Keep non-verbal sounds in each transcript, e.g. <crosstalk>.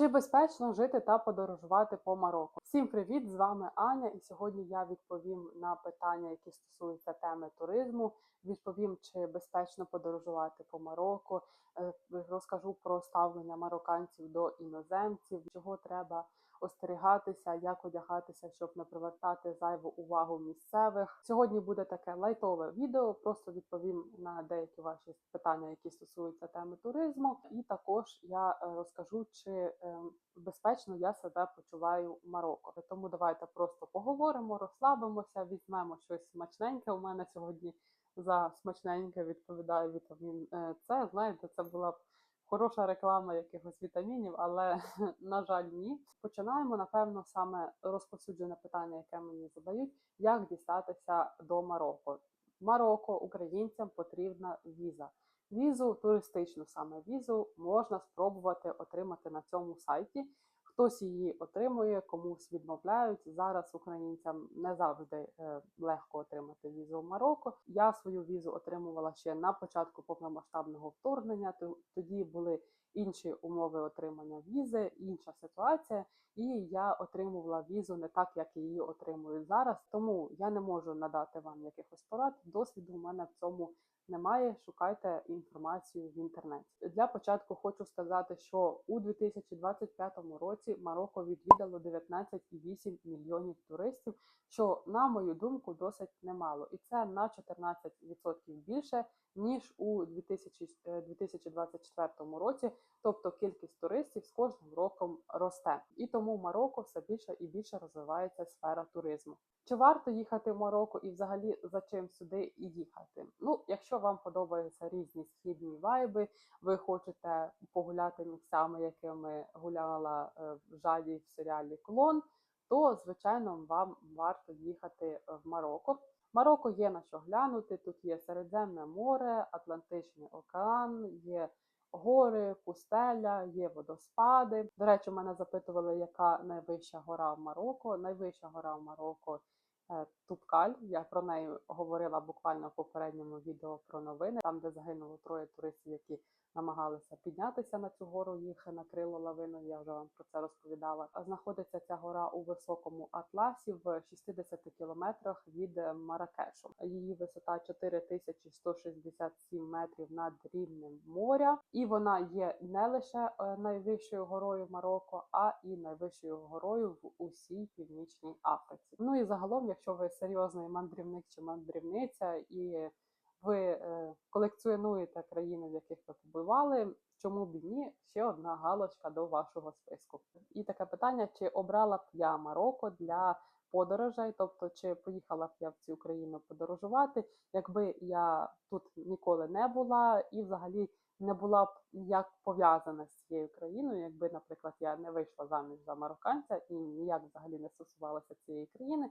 Чи безпечно жити та подорожувати по Марокко? Всім привіт! З вами Аня, і сьогодні я відповім на питання, які стосуються теми туризму. Відповім, чи безпечно подорожувати по Марокко. е, Розкажу про ставлення марокканців до іноземців, чого треба остерігатися, як одягатися, щоб не привертати зайву увагу місцевих. Сьогодні буде таке лайтове відео. Просто відповім на деякі ваші питання, які стосуються теми туризму. І також я е, розкажу, чи е, безпечно я себе почуваю в Марокко. Тому давайте просто поговоримо, розслабимося, візьмемо щось смачненьке. У мене сьогодні за смачненьке відповідає вітамін е, С. Знаєте, це була б хороша реклама якихось вітамінів, але <laughs> на жаль, ні. Починаємо напевно саме розповсюджене питання, яке мені задають: як дістатися до Марокко. Марокко українцям потрібна віза. Візу, туристичну саме візу, можна спробувати отримати на цьому сайті. Хтось її отримує, комусь відмовляють. Зараз українцям не завжди е, легко отримати візу в Марокко. Я свою візу отримувала ще на початку повномасштабного вторгнення. то- Тоді були інші умови отримання візи, інша ситуація, і я отримувала візу не так, як її отримую зараз. Тому я не можу надати вам якихось порад. Досвіду у мене в цьому немає. Шукайте інформацію в інтернеті. Для початку хочу сказати, що у 2025 році Марокко відвідало 19,8 мільйонів туристів, що на мою думку досить немало, і це на 14% більше ніж у 2000, е, 2024 році. Тобто кількість туристів з кожним роком росте, і тому Марокко все більше і більше розвивається сфера туризму. Чи варто їхати в Марокко і взагалі за чим сюди і їхати? Ну, якщо вам подобаються різні східні вайби, ви хочете погуляти місцями, якими гуляла е, жаді в серіалі Клон, то звичайно вам варто їхати е, в Марокко. Марокко є на що глянути. Тут є Середземне море, Атлантичний океан, є гори, пустеля, є водоспади. До речі, мене запитували, яка найвища гора в Марокко. Найвища гора в Марокко е, Тупкаль. Я про неї говорила буквально в попередньому відео про новини, там де загинуло троє туристів, які намагалися піднятися на цю гору. Їх накрило лавиною. Я вже вам про це розповідала. Знаходиться ця гора у високому атласі в 60 кілометрах від е, Маракешу. Її висота 4167 метрів над рівнем моря, і вона є не лише е, найвищою горою Марокко, а і найвищою горою в усій північній Африці. Ну і загалом, якщо ви серйозний мандрівник чи мандрівниця і ви е, колекціонуєте країни, в яких ви побували, чому б ні? Ще одна галочка до вашого списку. І таке питання: чи обрала б я Марокко для подорожей, тобто чи поїхала б я в цю країну подорожувати, якби я тут ніколи не була і взагалі не була б ніяк пов'язана з цією країною, якби, наприклад, я не вийшла заміж за марокканця і ніяк взагалі не стосувалася цієї країни.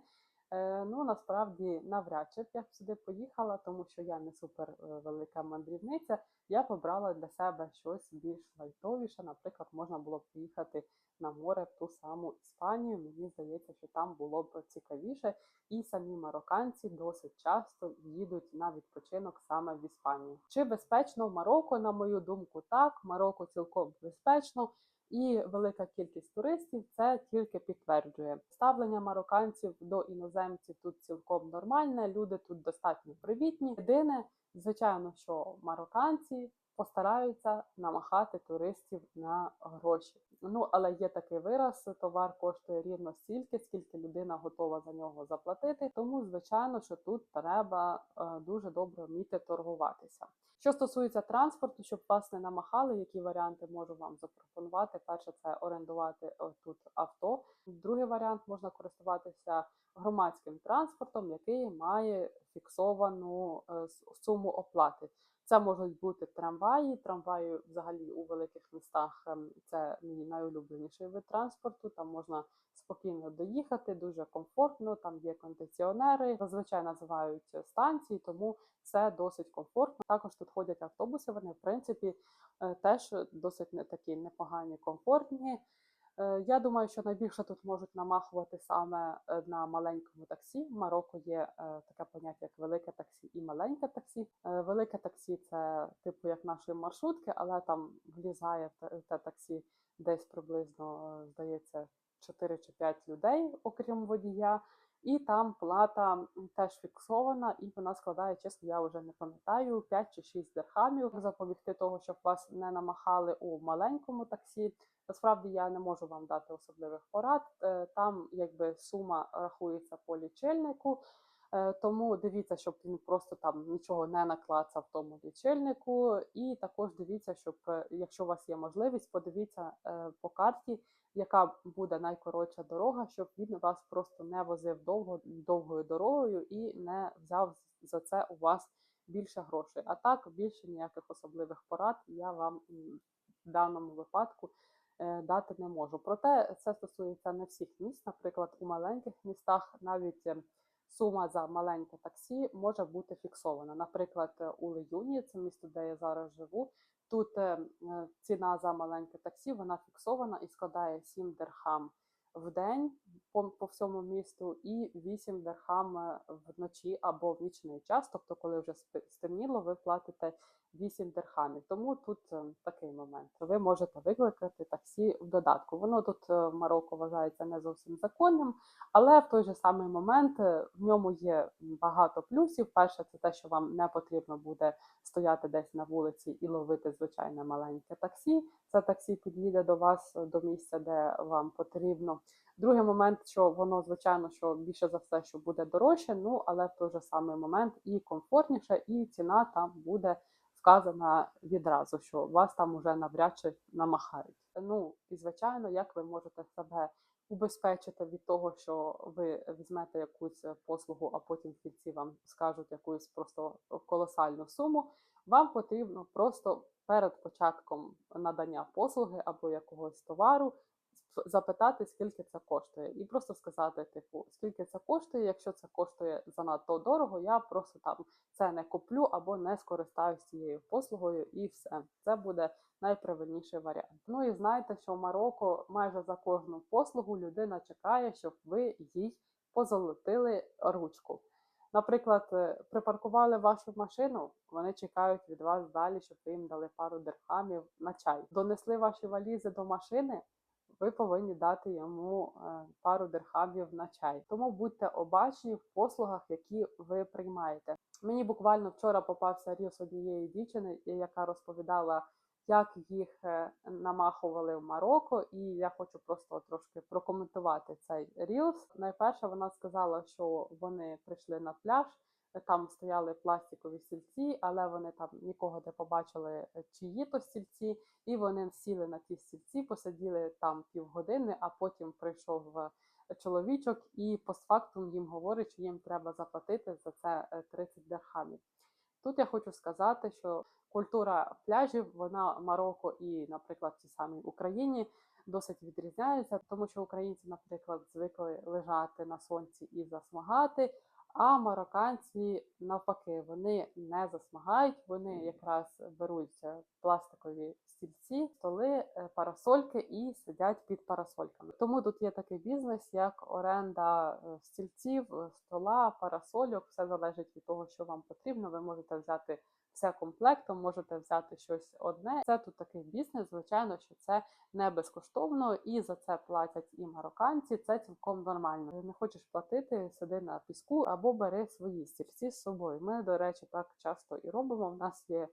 Е, Ну насправді навряд чи б я сюди поїхала, тому що я не супер е, велика мандрівниця. Я побрала для себе щось більш лайтовіше. Наприклад, можна було б поїхати на море в ту саму Іспанію. Мені здається, що там було б цікавіше, і самі марокканці досить часто їдуть на відпочинок саме в Іспанію. Чи безпечно в Марокко? На мою думку, так Марокко цілком безпечно. І велика кількість туристів це тільки підтверджує ставлення марокканців до іноземців тут цілком нормальне. Люди тут достатньо привітні. Єдине, звичайно, що марокканці постараються намахати туристів на гроші. Ну але є такий вираз: товар коштує рівно стільки, скільки людина готова за нього заплатити. Тому, звичайно, що тут треба е, дуже добре вміти торгуватися. Що стосується транспорту, щоб вас не намахали, які варіанти можу вам запропонувати? Перше, це орендувати е, тут авто. Другий варіант можна користуватися громадським транспортом, який має фіксовану е, суму оплати. Це можуть бути трамваї. Трамваї взагалі у великих містах ем, це мій найулюбленіший вид транспорту. Там можна спокійно доїхати, дуже комфортно. Там є кондиціонери, зазвичай називають станції, тому це досить комфортно. Також тут ходять автобуси. Вони в принципі е, теж досить не такі непогані, комфортні. Е, Я думаю, що найбільше тут можуть намахувати саме е, на маленькому таксі. В Марокко є е, таке поняття, як велике таксі і маленьке таксі. Велике таксі це типу як наші маршрутки, але там влізає в те- таксі десь приблизно, здається, 4 чи 5 людей, окрім водія. І там плата теж фіксована, і вона складає, чесно, я вже не пам'ятаю, 5 чи 6 дирхамів. Запобігти того, щоб вас не намахали у маленькому таксі. Насправді я не можу вам дати особливих порад. Е, Там якби сума рахується по лічильнику. Е, Тому дивіться, щоб він просто там нічого не наклацав в тому лічильнику. І також дивіться, щоб е, якщо у вас є можливість, подивіться по карті, яка буде найкоротша дорога, щоб він вас просто не возив довго довгою дорогою і не взяв за це у вас більше грошей. А так більше ніяких особливих порад я вам в даному випадку дати не можу. Проте це стосується не всіх міст. Наприклад, у маленьких містах навіть е, сума за маленьке таксі може бути фіксована. Наприклад, е, у Леюні, це місто, де я зараз живу. Тут е, е, ціна за маленьке таксі вона фіксована і складає 7 дирхам в день по, по всьому місту і 8 дирхам е, вночі або в нічний час. Тобто, коли вже стемніло, ви платите 8 дирхамів. Тому тут е, такий момент. Ви можете викликати таксі в додатку. Воно тут е, в Марокко вважається не зовсім законним, але в той же самий момент е, в ньому є багато плюсів. Перше, це те, що вам не потрібно буде стояти десь на вулиці і ловити звичайне маленьке таксі. Це таксі під'їде до вас до місця, де вам потрібно. Другий момент, що воно, звичайно, що більше за все, що буде дорожче, ну але в той же самий момент і комфортніше, і ціна там буде вказана відразу, що вас там уже навряд чи намахають. Ну і звичайно, як ви можете себе убезпечити від того, що ви візьмете якусь послугу, а потім в кінці вам скажуть якусь просто колосальну суму. Вам потрібно просто перед початком надання послуги або якогось товару запитати, скільки це коштує, і просто сказати, типу, скільки це коштує. Якщо це коштує занадто дорого, я просто там це не куплю або не скористаюсь цією послугою, і все. Це буде найправильніший варіант. Ну і знайте, що в Марокко майже за кожну послугу людина чекає, щоб ви їй позолотили ручку. Наприклад, е, припаркували вашу машину, вони чекають від вас далі, щоб ви їм дали пару дирхамів на чай. Донесли ваші валізи до машини, ви повинні дати йому е, пару дирхамів на чай. Тому будьте обачні в послугах, які ви приймаєте. Мені буквально вчора попався ріс однієї дівчини, яка розповідала, як їх е, намахували в Марокко, і я хочу просто трошки прокоментувати цей рілс. Найперше вона сказала, що вони прийшли на пляж. Там стояли пластикові стільці, але вони там нікого не побачили, е, чиї то стільці, і вони сіли на ті стільці, посиділи там півгодини, а потім прийшов е, чоловічок і постфактум їм говорить, що їм треба заплатити за це е, 30 дирхамів. Тут я хочу сказати, що культура пляжів, вона Марокко і, наприклад, в тій самій Україні досить відрізняється, тому що українці, наприклад, звикли лежати на сонці і засмагати. А марокканці навпаки, вони не засмагають, вони якраз беруть пластикові стільці, столи, е, парасольки і сидять під парасольками. Тому тут є такий бізнес, як оренда е, стільців, е, стола, парасольок. Все залежить від того, що вам потрібно. Ви можете взяти все комплектом, можете взяти щось одне. Це тут такий бізнес. Звичайно, що це не безкоштовно, і за це платять і марокканці. Це цілком нормально. Не хочеш платити, сиди на піску або бери свої стільці з собою. Ми, до речі, так часто і робимо. У нас є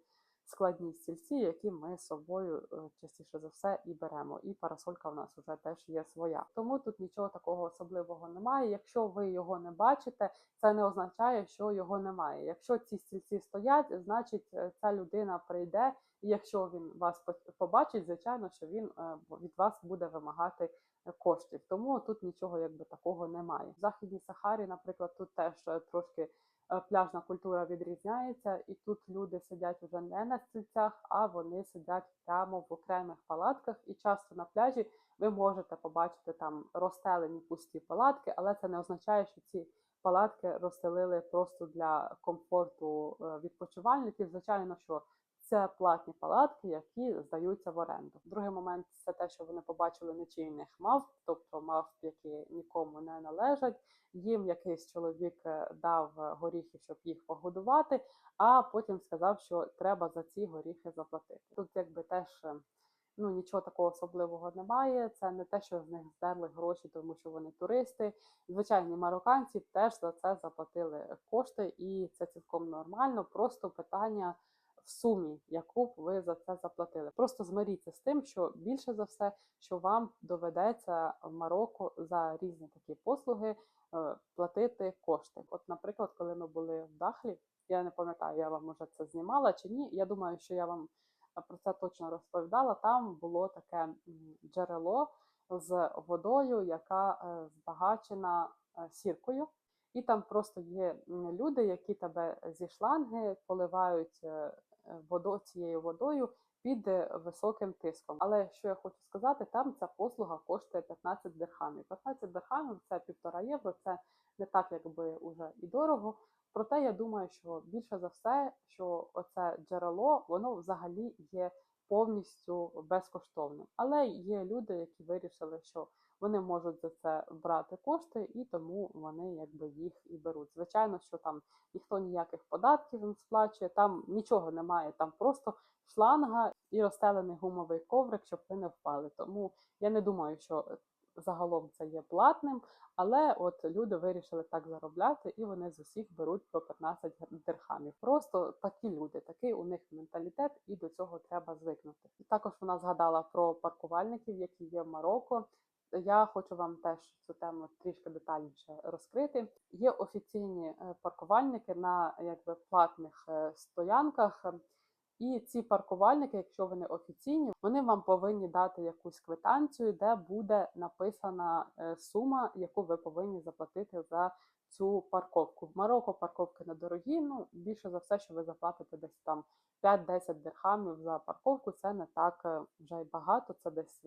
складні стільці, які ми з собою е, частіше за все і беремо. І парасолька в нас вже теж є своя. Тому тут нічого такого особливого немає. Якщо ви його не бачите, це не означає, що його немає. Якщо ці стільці стоять, значить е, ця людина прийде, і якщо він вас побачить, звичайно, що він е, від вас буде вимагати коштів. Тому тут нічого якби такого немає. В Західній Сахарі, наприклад, тут теж трошки пляжна культура відрізняється, і тут люди сидять уже не на стільцях, а вони сидять прямо в окремих палатках. І часто на пляжі ви можете побачити там розстелені пусті палатки, але це не означає, що ці палатки розстелили просто для комфорту е, відпочивальників. Звичайно, що це платні палатки, які здаються в оренду. Другий момент це те, що вони побачили нечийних мавп, тобто мавп, які нікому не належать. Їм якийсь чоловік е, дав горіхи, щоб їх погодувати, а потім сказав, що треба за ці горіхи заплатити. Тут якби теж е, Ну нічого такого особливого немає. Це не те, що з них здерли гроші, тому що вони туристи. Звичайні марокканці теж за це заплатили кошти, і це цілком нормально. Просто питання в сумі, яку б ви за це заплатили. Просто змиріться з тим, що більше за все, що вам доведеться в Марокко за різні такі послуги е, платити кошти. От, наприклад, коли ми були в Дахлі, я не пам'ятаю, я вам уже це знімала чи ні. Я думаю, що я вам е, про це точно розповідала. Там було таке джерело з водою, яка е, збагачена сіркою. І там просто є люди, які тебе зі шланги поливають водо, цією водою під е, високим тиском. Але що я хочу сказати, там ця послуга коштує 15 дирхамів. 15 дирхамів це півтора євро, це не так якби уже і дорого. Проте я думаю, що більше за все, що оце джерело, воно взагалі є повністю безкоштовним. Але є люди, які вирішили, що вони можуть за це брати кошти, і тому вони якби їх і беруть. Звичайно, що там ніхто ніяких податків не сплачує, там нічого немає, там просто шланга і розстелений гумовий коврик, щоб ви не впали. Тому я не думаю, що загалом це є платним, але от люди вирішили так заробляти, і вони з усіх беруть по 15 дирхамів. Просто такі люди, такий у них менталітет, і до цього треба звикнути. І також вона згадала про паркувальників, які є в Марокко. Я хочу вам теж цю тему трішки детальніше розкрити. Є офіційні е, паркувальники на якби платних е, стоянках. І ці паркувальники, якщо вони офіційні, вони вам повинні дати якусь квитанцію, де буде написана е, сума, яку ви повинні заплатити за цю парковку. В Марокко парковки недорогі. Ну більше за все, що ви заплатите десь там 5-10 дирхамів за парковку. Це не так вже й багато. Це десь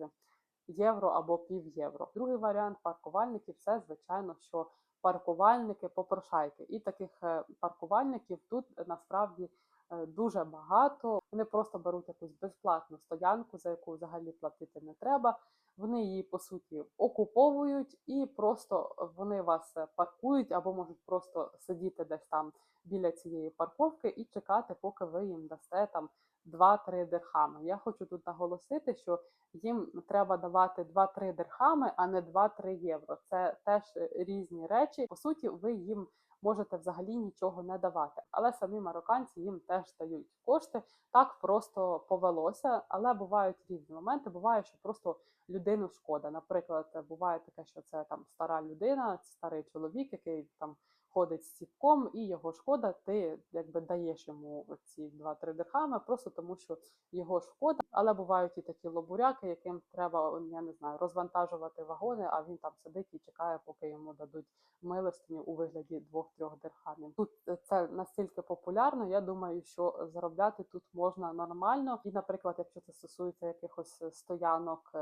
євро або пів євро. Другий варіант паркувальників це звичайно, що паркувальники попрошайки. І таких е, паркувальників тут насправді е, дуже багато. Вони просто беруть якусь безплатну стоянку, за яку взагалі платити не треба. Вони її по суті окуповують і просто вони вас е, паркують або можуть просто сидіти десь там біля цієї парковки і чекати, поки ви їм дасте там 2-3 дирхами. Я хочу тут наголосити, що їм треба давати 2-3 дирхами, а не 2-3 євро. Це теж різні речі. По суті, ви їм можете взагалі нічого не давати. Але самі марокканці їм теж дають кошти. Так просто повелося, але бувають різні моменти. Буває, що просто людину шкода. Наприклад, буває таке, що це там стара людина, старий чоловік, який там ходить з ціпком, і його шкода, ти якби даєш йому ці 2-3 дирхами, просто тому що його шкода. Але бувають і такі лобуряки, яким треба, я не знаю, розвантажувати вагони, а він там сидить і чекає, поки йому дадуть милостиню у вигляді 2-3 дирхамів. Тут е, це настільки популярно. Я думаю, що заробляти тут можна нормально. І, наприклад, якщо це стосується якихось стоянок.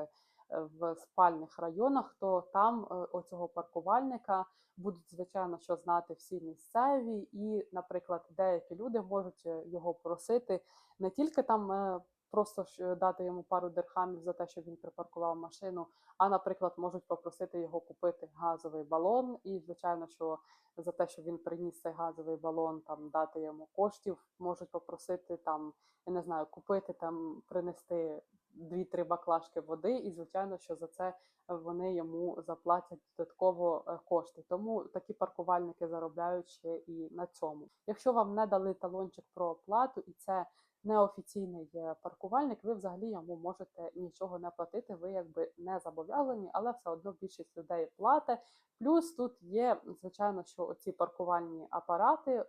В спальних районах, то там е, оцього паркувальника будуть звичайно що знати всі місцеві, і, наприклад, деякі люди можуть е, його просити не тільки там е, просто дати йому пару дирхамів за те, що він припаркував машину, а, наприклад, можуть попросити його купити газовий балон, і, звичайно, що за те, що він приніс цей газовий балон, там дати йому коштів, можуть попросити там, я не знаю, купити там, принести дві-три баклажки води, і звичайно, що за це вони йому заплатять додатково е, кошти. Тому такі паркувальники заробляють ще і на цьому. Якщо вам не дали талончик про оплату, і це неофіційний е, паркувальник, ви взагалі йому можете нічого не платити. Ви якби не зобов'язані, але все одно більшість людей платить. Плюс тут є, звичайно, що оці паркувальні апарати е,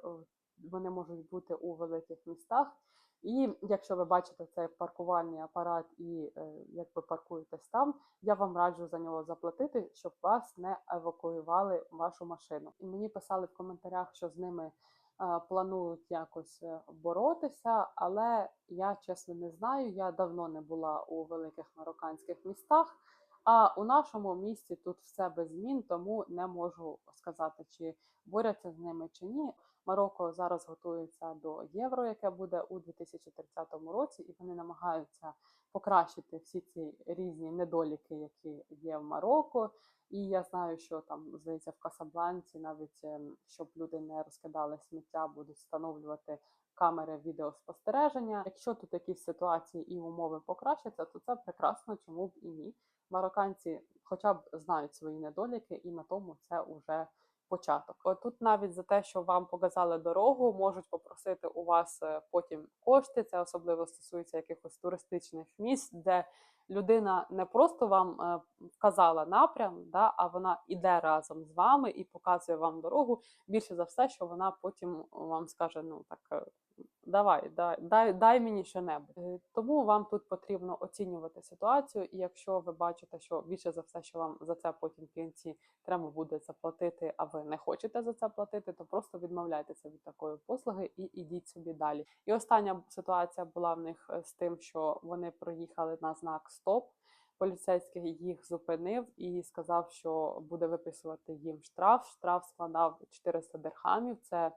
вони можуть бути у великих містах. І якщо ви бачите цей паркувальний апарат і е, як ви паркуєтесь там, я вам раджу за нього заплатити, щоб вас не евакуювали вашу машину. І мені писали в коментарях, що з ними е, планують якось е, боротися, але я чесно не знаю. Я давно не була у великих марокканських містах. А у нашому місті тут все без змін, тому не можу сказати, чи борються з ними чи ні. Марокко зараз готується до євро, яке буде у 2030 році, і вони намагаються покращити всі ці різні недоліки, які є в Марокко. І я знаю, що там здається в Касабланці, навіть ем, щоб люди не розкидали сміття, будуть встановлювати камери відеоспостереження. Якщо тут якісь ситуації і умови покращаться, то це прекрасно, чому б і ні. Марокканці хоча б знають свої недоліки, і на тому це вже початок. Тут навіть за те, що вам показали дорогу, можуть попросити у вас е, потім кошти. Це особливо стосується якихось туристичних місць, де людина не просто вам е, вказала напрям, да, а вона іде разом з вами і показує вам дорогу. Більше за все, що вона потім вам скаже: ну так. Давай, дай, дай, дай мені що-небудь. Е, Тому вам тут потрібно оцінювати ситуацію, і якщо ви бачите, що більше за все, що вам за це потім в кінці треба буде заплатити, а ви не хочете за це платити, то просто відмовляйтеся від такої послуги і ідіть собі далі. І остання ситуація була в них е, з тим, що вони проїхали на знак Стоп. Поліцейський їх зупинив і сказав, що буде виписувати їм штраф. Штраф складав 400 дирхамів. Це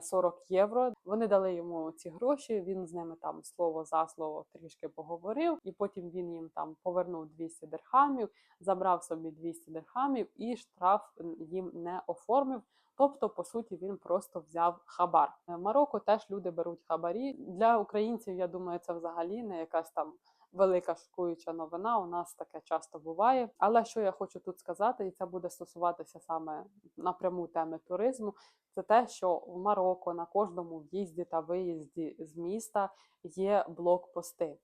40 євро. Вони дали йому ці гроші. Він з ними там слово за слово трішки поговорив, і потім він їм там повернув 200 дирхамів, забрав собі 200 дирхамів і штраф їм не оформив. Тобто, по суті, він просто взяв хабар. Е, Марокко теж люди беруть хабарі. Для українців, я думаю, це взагалі не якась там велика шокуюча новина. У нас таке часто буває. Але що я хочу тут сказати, і це буде стосуватися саме напряму теми туризму. Це те, що в Марокко на кожному в'їзді та виїзді з міста є блокпости.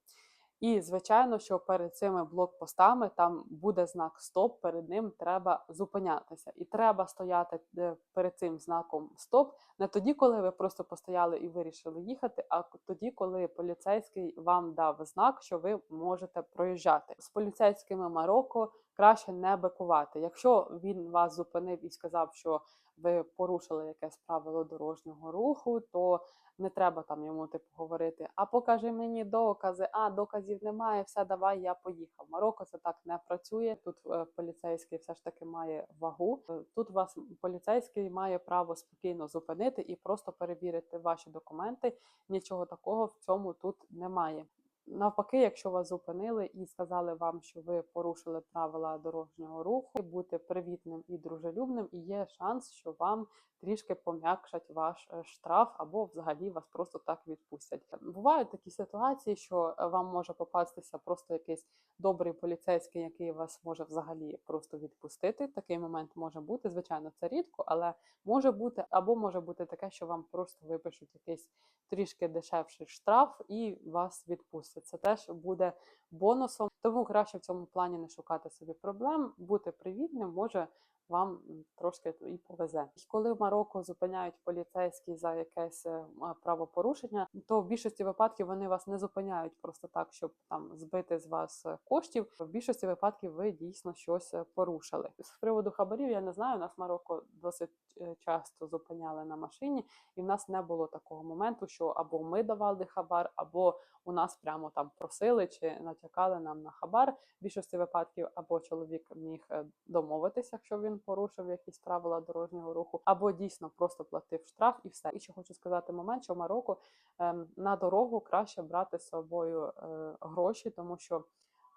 І звичайно, що перед цими блокпостами там буде знак Стоп. Перед ним треба зупинятися, і треба стояти е, перед цим знаком Стоп не тоді, коли ви просто постояли і вирішили їхати, а тоді, коли поліцейський вам дав знак, що ви можете проїжджати. З поліцейськими Марокко краще не бикувати. Якщо він вас зупинив і сказав, що ви порушили якесь правило дорожнього руху, то не треба там йому типу говорити, а покажи мені докази, а доказів немає, все, давай, я поїхав. Марокко це так не працює. Тут е, поліцейський все ж таки має вагу. Е, Тут вас поліцейський має право спокійно зупинити і просто перевірити ваші документи. Нічого такого в цьому тут немає. Навпаки, якщо вас зупинили і сказали вам, що ви порушили правила дорожнього руху, бути привітним і дружелюбним, і є шанс, що вам трішки пом'якшать ваш е, штраф або взагалі вас просто так відпустять. Бувають такі ситуації, що е, вам може попастися просто якийсь добрий поліцейський, який вас може взагалі просто відпустити. Такий момент може бути. Звичайно, це рідко, але може бути, або може бути таке, що вам просто випишуть якийсь трішки дешевший штраф і вас відпустять. Це теж буде бонусом. Тому краще в цьому плані не шукати собі проблем, бути привітним може вам трошки і повезе. І Коли в Марокко зупиняють поліцейські за якесь е, правопорушення, то в більшості випадків вони вас не зупиняють просто так, щоб там збити з вас е, коштів. В більшості випадків ви дійсно щось е, порушили. З приводу хабарів я не знаю. Нас Марокко досить часто зупиняли на машині, і в нас не було такого моменту, що або ми давали хабар, або у нас прямо там просили чи натякали нам на хабар. В більшості випадків або чоловік міг е, домовитися, якщо він порушив якісь правила дорожнього руху, або дійсно просто платив штраф і все. І ще хочу сказати момент, що в Марокко ем, на дорогу краще брати з собою е, гроші, тому що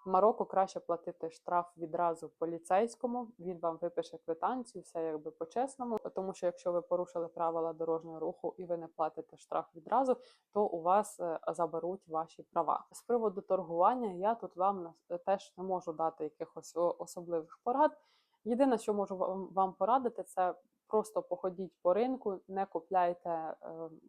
в Марокко краще платити штраф відразу поліцейському. Він вам випише квитанцію, все якби по-чесному. Тому що якщо ви порушили правила дорожнього руху і ви не платите штраф відразу, то у вас е, заберуть ваші права. З приводу торгування я тут вам на- теж не можу дати якихось особливих порад. Єдине, що можу вам порадити, це просто походіть по ринку, не купляйте е,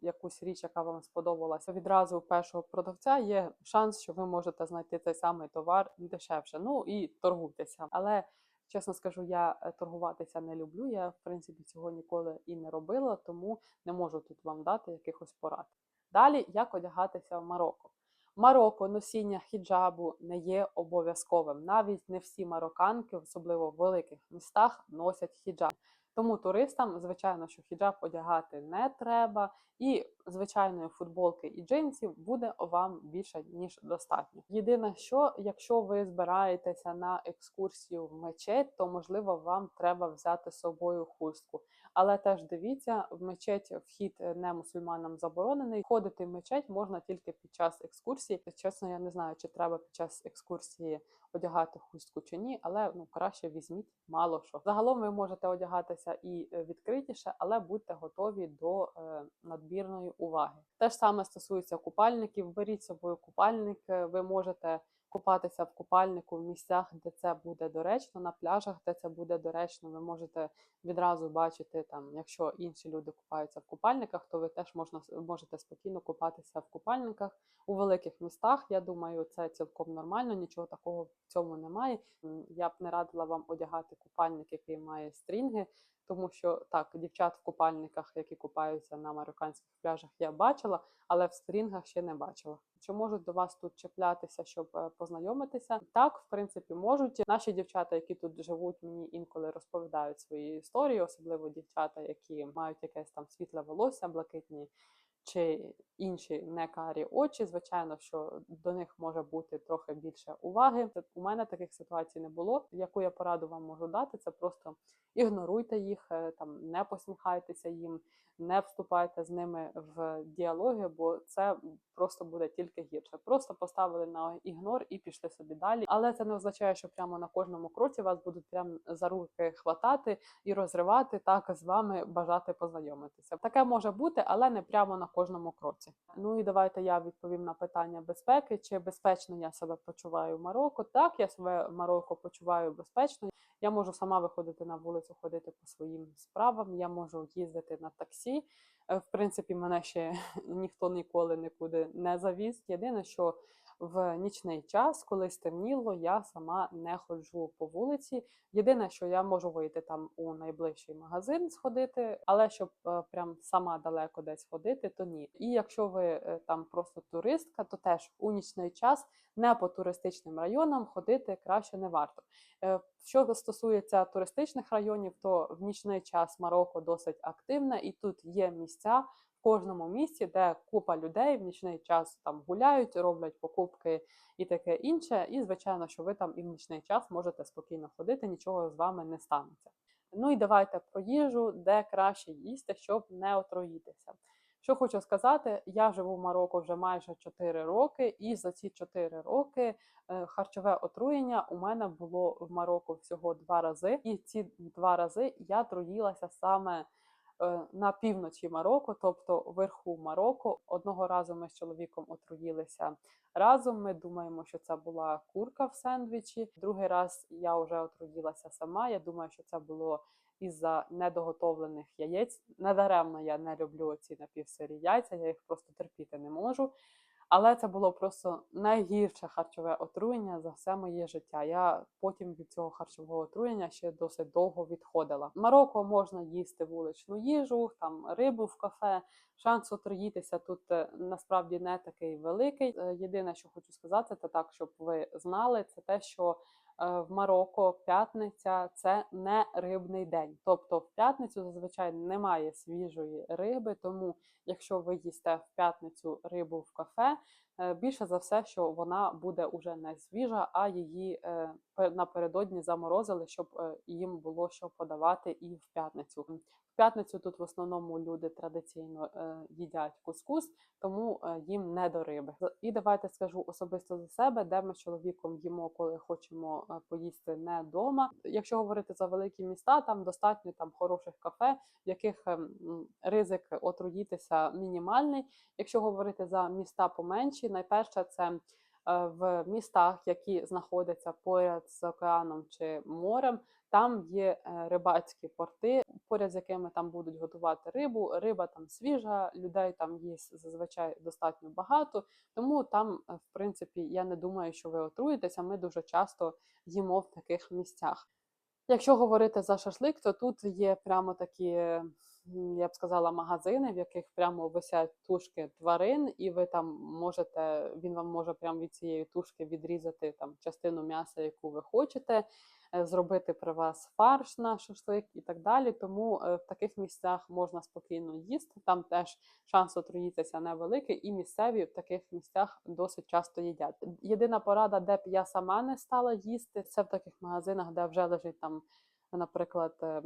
якусь річ, яка вам сподобалася. Відразу у першого продавця є шанс, що ви можете знайти цей самий товар дешевше. Ну і торгуйтеся. Але чесно скажу, я е, торгуватися не люблю. Я в принципі цього ніколи і не робила, тому не можу тут вам дати якихось порад. Далі як одягатися в Марокко. Марокко носіння хіджабу не є обов'язковим. Навіть не всі марокканки, особливо в великих містах, носять хіджаб. Тому туристам, звичайно, що хіджаб одягати не треба, і звичайної футболки і джинсів буде вам більше ніж достатньо. Єдине, що якщо ви збираєтеся на екскурсію в мечеть, то можливо вам треба взяти з собою хустку. Але теж дивіться, в мечеть вхід е, не мусульманам заборонений. Ходити в мечеть можна тільки під час екскурсії. Чесно, я не знаю, чи треба під час екскурсії одягати хустку чи ні, але ну краще візьміть мало що. Загалом ви можете одягатися і е, відкритіше, але будьте готові до е, надмірної уваги. Те ж саме стосується купальників. Беріть з собою купальник. е, Ви можете купатися в купальнику в місцях, де це буде доречно, на пляжах, де це буде доречно. Ви можете відразу бачити там, якщо інші люди купаються в купальниках, то ви теж можна можете спокійно купатися в купальниках у великих містах. Я думаю, це цілком нормально, нічого такого в цьому немає. Я б не радила вам одягати купальник, який має стрінги, тому що так, дівчат в купальниках, які купаються на марокканських пляжах, я бачила, але в стрінгах ще не бачила. Чи можуть до вас тут чіплятися, щоб е, познайомитися? Так, в принципі, можуть. Наші дівчата, які тут живуть, мені інколи розповідають свої історії, особливо дівчата, які мають якесь там світле волосся, блакитні чи інші не карі очі. Звичайно, що до них може бути трохи більше уваги. У мене таких ситуацій не було. Яку я пораду вам можу дати, це просто ігноруйте їх, е, там не посміхайтеся їм, не вступайте з ними в діалоги, бо це просто буде тільки гірше. Просто поставили на ігнор і пішли собі далі. Але це не означає, що прямо на кожному кроці вас будуть прямо за руки хватати і розривати, так з вами бажати познайомитися. Таке може бути, але не прямо на кожному кроці. Ну і давайте я відповім на питання безпеки. Чи безпечно я себе почуваю в Марокко? Так, я себе в Марокко почуваю безпечно. Я можу сама виходити на вулицю, ходити по своїм справам. Я можу їздити на таксі. Е, В принципі, мене ще <laughs> ніхто ніколи нікуди не завіз. Єдине, що в нічний час, коли стемніло, я сама не ходжу по вулиці. Єдине, що я можу вийти там у найближчий магазин сходити, але щоб е, прям сама далеко десь ходити, то ні. І якщо ви е, там просто туристка, то теж у нічний час не по туристичним районам ходити краще не варто. Е, Що стосується туристичних районів, то в нічний час Марокко досить активне, і тут є місця кожному місці, де купа людей в нічний час там гуляють, роблять покупки і таке інше. І звичайно, що ви там і в нічний час можете спокійно ходити, нічого з вами не станеться. Ну і давайте про їжу, де краще їсти, щоб не отруїтися. Що хочу сказати, я живу в Марокко вже майже 4 роки, і за ці 4 роки е, харчове отруєння у мене було в Марокко всього два рази, і ці два рази я труїлася саме на півночі Марокко, тобто вверху Марокко. Одного разу ми з чоловіком отруїлися разом. Ми думаємо, що це була курка в сендвічі. Другий раз я вже отруїлася сама. Я думаю, що це було із-за недоготовлених яєць. Недаремно я не люблю ці напівсирі яйця, я їх просто терпіти не можу. Але це було просто найгірше харчове отруєння за все моє життя. Я потім від цього харчового отруєння ще досить довго відходила. В Марокко можна їсти вуличну їжу, там рибу в кафе. Шанс отруїтися тут е, насправді не такий великий. Е, Єдине, що хочу сказати, це так, щоб ви знали, це те, що в Марокко п'ятниця це не рибний день. Тобто в п'ятницю зазвичай немає свіжої риби, тому якщо ви їсте в п'ятницю рибу в кафе, е, більше за все, що вона буде уже не свіжа, а її е, напередодні заморозили, щоб е, їм було що подавати і в п'ятницю. В п'ятницю тут в основному люди традиційно е, їдять кускус, тому е, їм не до риби. І давайте скажу особисто за себе, де ми з чоловіком їмо, коли хочемо е, поїсти не вдома. Якщо говорити за великі міста, там достатньо там хороших кафе, в яких ем, ризик отруїтися мінімальний. Якщо говорити за міста поменші, найперше це е, в містах, які знаходяться поряд з океаном чи морем. Там є е, рибацькі порти, поряд з якими там будуть готувати рибу. Риба там свіжа, людей там є зазвичай достатньо багато. Тому там, е, в принципі, я не думаю, що ви отруєтеся. Ми дуже часто їмо в таких місцях. Якщо говорити за шашлик, то тут є прямо такі, я б сказала, магазини, в яких прямо висять тушки тварин, і ви там можете, він вам може прямо від цієї тушки відрізати там частину м'яса, яку ви хочете, е, зробити при вас фарш на шашлик і так далі. Тому е, в таких місцях можна спокійно їсти. Там теж шанс отруїтися невеликий, і місцеві в таких місцях досить часто їдять. Єдина порада, де б я сама не стала їсти, це в таких магазинах, де вже лежить там наприклад, е,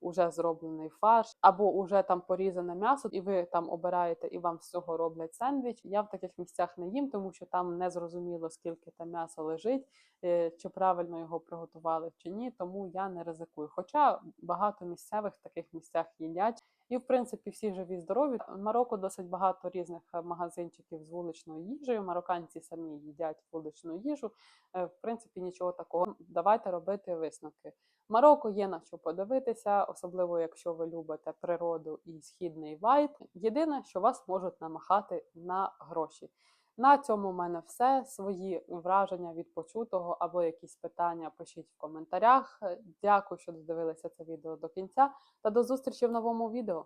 уже зроблений фарш, або уже там порізане м'ясо, і ви там обираєте, і вам з цього роблять сендвіч. Я в таких місцях не їм, тому що там не зрозуміло, скільки там м'яса лежить, е, чи правильно його приготували чи ні, тому я не ризикую. Хоча багато місцевих таких місцях їдять. І, в принципі, всі живі здорові. В Марокко досить багато різних е, магазинчиків з вуличною їжею. Марокканці самі їдять вуличну їжу. В принципі, нічого такого. Давайте робити висновки. Марокко є на що подивитися, особливо якщо ви любите природу і східний вайб. Єдине, що вас можуть намахати на гроші. На цьому в мене все. Свої враження від почутого або якісь питання пишіть в коментарях. Дякую, що додивилися це відео до кінця. Та до зустрічі в новому відео.